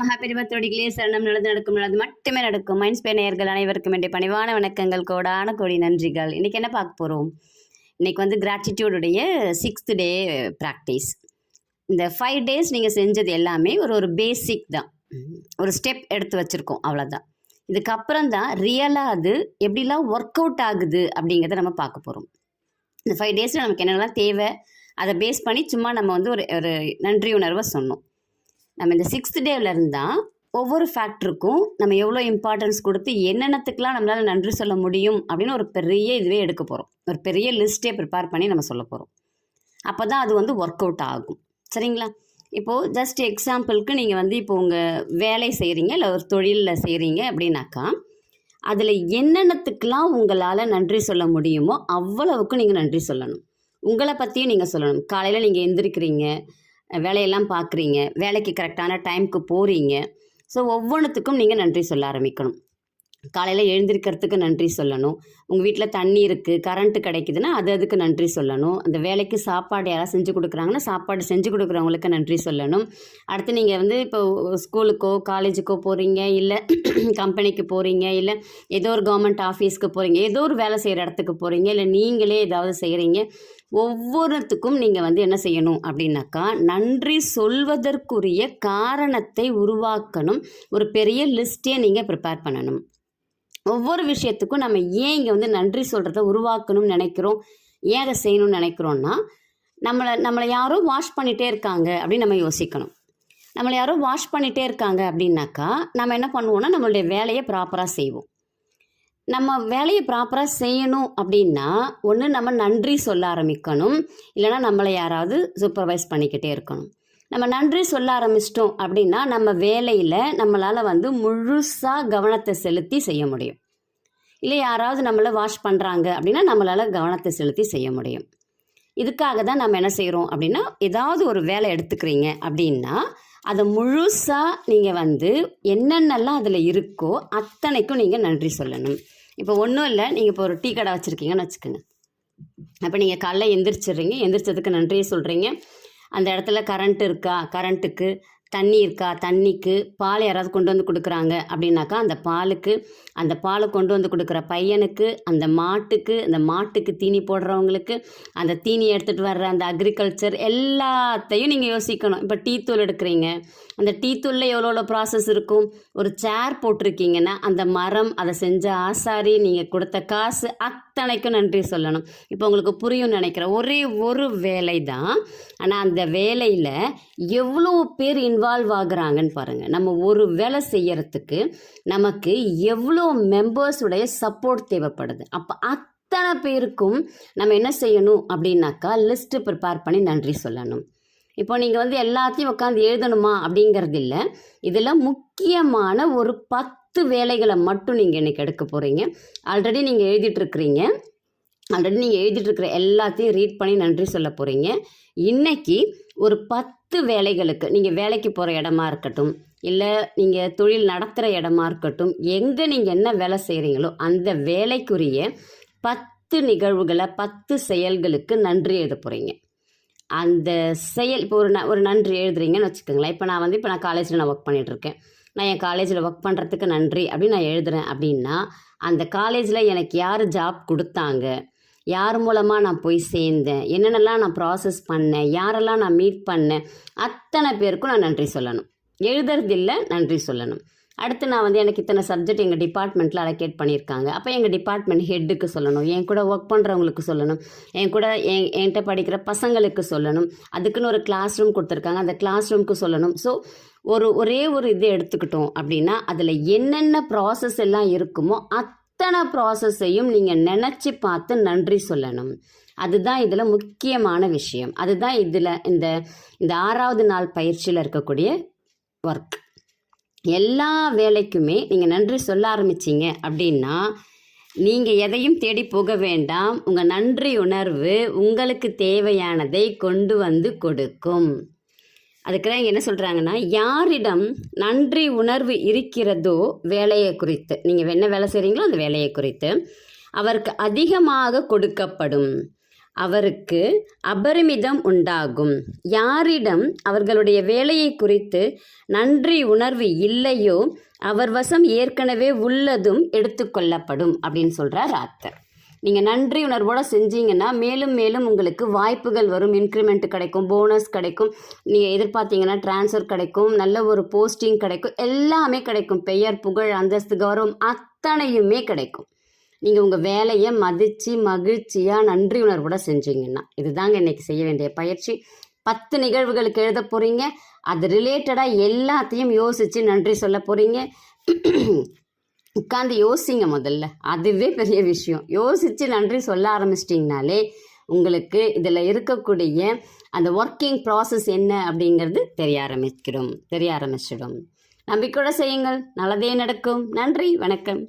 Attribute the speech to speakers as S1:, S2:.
S1: மகாபெரிவத்தோடிகளே சரணம் நடந்து நடக்கும் நல்லது மட்டுமே நடக்கும். மைன்ஸ் நேயர்கள் அனைவருக்கும் என்னுடைய பணிவான வணக்கங்கள் கோடான கோடி நன்றிகள். இன்னைக்கு என்ன பார்க்க போகிறோம் இன்னைக்கு வந்து கிராட்டிடியூடுடைய சிக்ஸ்த் டே ப்ராக்டிஸ் இந்த ஃபைவ் டேஸ் நீங்கள் செஞ்சது எல்லாமே ஒரு ஒரு பேசிக் தான். ஒரு ஸ்டெப் எடுத்து வச்சுருக்கோம் அவ்வளோதான் இதுக்கப்புறம் தான் ரியலாக அது எப்படிலாம் ஒர்க் அவுட் ஆகுது அப்படிங்கிறத நம்ம பார்க்க போகிறோம் இந்த ஃபைவ் டேஸில் நமக்கு என்னென்னலாம் தேவை அதை பேஸ் பண்ணி சும்மா நம்ம வந்து ஒரு ஒரு நன்றி உணர்வை சொன்னோம். நம்ம இந்த சிக்ஸ்த் டேவில் இருந்தால் ஒவ்வொரு ஃபேக்டருக்கும் நம்ம எவ்வளோ இம்பார்ட்டன்ஸ் கொடுத்து என்னென்னத்துக்கெலாம் நம்மளால் நன்றி சொல்ல முடியும் அப்படின்னு ஒரு பெரிய இதுவே எடுக்க போகிறோம் ஒரு பெரிய லிஸ்ட்டே ப்ரிப்பேர் பண்ணி நம்ம சொல்ல போகிறோம் அப்போ தான் அது வந்து ஒர்க் அவுட் ஆகும். சரிங்களா? இப்போது ஜஸ்ட் எக்ஸாம்பிளுக்கு நீங்கள் வந்து இப்போ உங்கள் வேலை செய்கிறீங்க இல்லை ஒரு தொழிலில் செய்கிறீங்க அப்படின்னாக்கா அதில் என்னென்னத்துக்கெலாம் உங்களால் நன்றி சொல்ல முடியுமோ அவ்வளவுக்கு நீங்கள் நன்றி சொல்லணும். உங்களை பற்றியும் நீங்கள் சொல்லணும். காலையில் நீங்கள் எந்திரிக்கிறீங்க வேலையெல்லாம் பார்க்குறீங்க வேலைக்கு கரெக்டான டைமுக்கு போகிறீங்க ஸோ ஒவ்வொன்றுத்துக்கும் நீங்கள் நன்றி சொல்ல ஆரம்பிக்கணும். காலையில் எழுந்திருக்கிறதுக்கு நன்றி சொல்லணும். உங்கள் வீட்டில் தண்ணி இருக்குது கரண்ட்டு கிடைக்குதுன்னா அது அதுக்கு நன்றி சொல்லணும். அந்த வேலைக்கு சாப்பாடு யாராவது செஞ்சு கொடுக்குறாங்கன்னா சாப்பாடு செஞ்சு கொடுக்குறவங்களுக்கு நன்றி சொல்லணும். அடுத்து நீங்கள் வந்து இப்போ ஸ்கூலுக்கோ காலேஜுக்கோ போகிறீங்க இல்லை கம்பெனிக்கு போகிறீங்க இல்லை ஏதோ ஒரு கவர்மெண்ட் ஆஃபீஸ்க்கு போகிறீங்க ஏதோ ஒரு வேலை செய்கிற இடத்துக்கு போகிறீங்க இல்லை நீங்களே ஏதாவது செய்கிறீங்க ஒவ்வொருத்துக்கும் நீங்கள் வந்து என்ன செய்யணும் அப்படின்னாக்கா நன்றி சொல்வதற்குரிய காரணத்தை உருவாக்கணும். ஒரு பெரிய லிஸ்ட்டே நீங்கள் ப்ரிப்பேர் பண்ணணும். ஒவ்வொரு விஷயத்துக்கும் நம்ம ஏன் இங்கே வந்து நன்றி சொல்கிறத உருவாக்கணும்னு நினைக்கிறோம்? ஏன் அதை செய்யணும்னு நினைக்கிறோன்னா நம்மளை நம்மளை யாரோ வாஷ் பண்ணிகிட்டே இருக்காங்க அப்படின்னு நம்ம யோசிக்கணும். நம்மளை யாரோ வாஷ் பண்ணிகிட்டே இருக்காங்க அப்படின்னாக்கா நம்ம என்ன பண்ணுவோம்னா நம்மளுடைய வேலையை ப்ராப்பராக செய்வோம். நம்ம வேலையை ப்ராப்பராக செய்யணும் அப்படின்னா ஒன்று நம்ம நன்றி சொல்ல ஆரம்பிக்கணும். இல்லைனா நம்மளை யாராவது சூப்பர்வைஸ் பண்ணிக்கிட்டே இருக்கணும். நம்ம நன்றி சொல்ல ஆரம்பிச்சிட்டோம் அப்படின்னா நம்ம வேலையில் நம்மளால் வந்து முழுசாக கவனத்தை செலுத்தி செய்ய முடியும். இல்லை யாராவது நம்மளை வாஷ் பண்ணுறாங்க அப்படின்னா நம்மளால் கவனத்தை செலுத்தி செய்ய முடியும். இதுக்காக தான் நம்ம என்ன செய்கிறோம் அப்படின்னா ஏதாவது ஒரு வேலை எடுத்துக்கிறீங்க அப்படின்னா அதை முழுசாக நீங்கள் வந்து என்னென்னலாம் அதில் இருக்கோ அத்தனைக்கும் நீங்கள் நன்றி சொல்லணும். இப்போ ஒன்றும் இல்லை நீங்கள் இப்போ ஒரு டீ கடை வச்சுருக்கீங்கன்னு வச்சுக்கோங்க. அப்போ நீங்கள் காலைல எந்திரிச்சிடுறீங்க எந்திரிச்சதுக்கு நன்றியை சொல்கிறீங்க அந்த இடத்துல கரண்ட் இருக்கா? கரண்ட்டுக்கு தண்ணி இருக்கா? தண்ணிக்கு பால் யாராவது கொண்டு வந்து கொடுக்குறாங்க அப்படின்னாக்கா அந்த பாலுக்கு அந்த பாலை கொண்டு வந்து கொடுக்குற பையனுக்கு அந்த மாட்டுக்கு அந்த மாட்டுக்கு தீனி போடுறவங்களுக்கு அந்த தீனி எடுத்துகிட்டு வர்ற அந்த அக்ரிகல்ச்சர் எல்லாத்தையும் நீங்கள் யோசிக்கணும். இப்போ டீ தூள் எடுக்கிறீங்க. அந்த டீ தூளில் எவ்வளோ எவ்வளோ ப்ராசஸ் இருக்கும்? ஒரு சேர் போட்டிருக்கீங்கன்னா அந்த மரம் அதை செஞ்ச ஆசாரி நீங்கள் கொடுத்த காசு அக் அத்தனைக்கும் நன்றி சொல்லணும். இப்போ உங்களுக்கு புரியும் நினைக்கிறேன். ஒரே ஒரு வேலை தான் ஆனால் அந்த வேலையில் எவ்வளோ பேர் இன்வால்வ் ஆகுறாங்கன்னு பாருங்கள் நம்ம ஒரு வேலை செய்யறதுக்கு நமக்கு எவ்வளோ மெம்பர்ஸுடைய சப்போர்ட் தேவைப்படுது. அப்போ அத்தனை பேருக்கும் நம்ம என்ன செய்யணும் அப்படின்னாக்கா லிஸ்ட்டு ப்ரிப்பேர் பண்ணி நன்றி சொல்லணும். இப்போ நீங்கள் வந்து எல்லாத்தையும் உட்காந்து எழுதணுமா அப்படிங்கிறது இல்லை இதில் முக்கியமான ஒரு பத்து பத்து வேலைகளை மட்டும் நீங்கள் இன்றைக்கி எடுக்க போகிறீங்க ஆல்ரெடி நீங்கள் எழுதிட்டுருக்கிறீங்க. ஆல்ரெடி நீங்கள் எழுதிட்டுருக்கிற எல்லாத்தையும் ரீட் பண்ணி நன்றி சொல்ல போகிறீங்க இன்னைக்கு ஒரு பத்து வேலைகளுக்கு நீங்கள் வேலைக்கு போகிற இடமா இருக்கட்டும் இல்லை நீங்கள் தொழில் நடத்துகிற இடமா இருக்கட்டும் எங்கே நீங்கள் என்ன வேலை செய்கிறீங்களோ அந்த வேலைக்குரிய பத்து நிகழ்வுகளை பத்து செயல்களுக்கு நன்றி எழுத போகிறீங்க அந்த செயல் இப்போ ஒரு ந ஒரு நன்றி எழுதுறீங்கன்னு வச்சுக்கோங்களேன். இப்போ நான் வந்து இப்போ நான் காலேஜில் நான் ஒர்க் பண்ணிகிட்ருக்கேன் நான் என் காலேஜில் ஒர்க் பண்ணுறதுக்கு நன்றி அப்படின்னு நான் எழுதுகிறேன் அப்படின்னா அந்த காலேஜில் எனக்கு யார் ஜாப் கொடுத்தாங்க? யார் மூலமாக நான் போய் சேர்ந்தேன்? என்னென்னலாம் நான் ப்ராசஸ் பண்ணேன்? யாரெல்லாம் நான் மீட் பண்ணேன்? அத்தனை பேருக்கும் நான் நன்றி சொல்லணும். எழுதுறதில்ல நன்றி சொல்லணும். அடுத்து நான் வந்து எனக்கு இத்தனை சப்ஜெக்ட் எங்கள் டிபார்ட்மெண்ட்டில் அலோகேட் பண்ணியிருக்காங்க. அப்போ எங்கள் டிபார்ட்மெண்ட் ஹெட்டுக்கு சொல்லணும். என் கூட ஒர்க் பண்ணுறவங்களுக்கு சொல்லணும். என் கூட என் என்கிட்ட படிக்கிற பசங்களுக்கு சொல்லணும். அதுக்குன்னு ஒரு கிளாஸ் ரூம் கொடுத்துருக்காங்க. அந்த கிளாஸ் ரூமுக்கு சொல்லணும். ஸோ ஒரு ஒரே ஒரு இது எடுத்துக்கிட்டோம் அப்படின்னா அதில் என்னென்ன ப்ராசஸ் எல்லாம் இருக்குமோ அத்தனை ப்ராசஸையும் நீங்கள் நினச்சி பார்த்து நன்றி சொல்லணும். அதுதான் இதில் முக்கியமான விஷயம். அதுதான் இதில் இந்த இந்த ஆறாவது நாள் பயிற்சியில் இருக்கக்கூடிய ஒர்க் எல்லா வேலைக்குமே நீங்கள் நன்றி சொல்ல ஆரம்பிச்சிங்க அப்படின்னா நீங்கள் எதையும் தேடி போக வேண்டாம். உங்கள் நன்றி உணர்வு உங்களுக்கு தேவையானதை கொண்டு வந்து கொடுக்கும். அதுக்கெல்லாம் என்ன சொல்கிறாங்கன்னா யாரிடம் நன்றி உணர்வு இருக்கிறதோ வேலையை குறித்து நீங்கள் என்ன வேலை செய்கிறீங்களோ அந்த வேலையை குறித்து அவருக்கு அதிகமாக கொடுக்கப்படும். அவருக்கு அபரிமிதம் உண்டாகும். யாரிடம் அவர்களுடைய வேலையை குறித்து நன்றி உணர்வு இல்லையோ அவர் வசம் ஏற்கனவே உள்ளதும் எடுத்துக்கொள்ளப்படும் அப்படின்னு சொல்கிறார் ஆத்தர். நீங்கள் நன்றி உணர்வோடு செஞ்சீங்கன்னா மேலும் மேலும் உங்களுக்கு வாய்ப்புகள் வரும் இன்க்ரிமெண்ட் கிடைக்கும் போனஸ் கிடைக்கும் நீங்கள் எதிர்பார்த்தீங்கன்னா ட்ரான்ஸ்ஃபர் கிடைக்கும் நல்ல ஒரு போஸ்டிங் கிடைக்கும் எல்லாமே கிடைக்கும் பெயர் புகழ் அந்தஸ்து கௌரவம் அத்தனையுமே கிடைக்கும். நீங்கள் உங்கள் வேலையை மதித்து மகிழ்ச்சியாக நன்றி உணர்வோட செஞ்சீங்கன்னா இதுதாங்க இன்றைக்கி செய்ய வேண்டிய பயிற்சி. பத்து நிகழ்வுகளுக்கு எழுத போகிறீங்க அது ரிலேட்டடாக எல்லாத்தையும் யோசித்து நன்றி சொல்ல போகிறீங்க உட்காந்து யோசிங்க முதல்ல. அதுவே பெரிய விஷயம். யோசித்து நன்றி சொல்ல ஆரம்பிச்சிட்டிங்கனாலே உங்களுக்கு இதில் இருக்கக்கூடிய அந்த ஒர்க்கிங் ப்ராசஸ் என்ன அப்படிங்கிறது தெரிய ஆரம்பிக்கிறோம் தெரிய ஆரம்பிச்சிடும். நம்பிக்கையோட செய்யுங்கள். நல்லதே நடக்கும். நன்றி. வணக்கம்.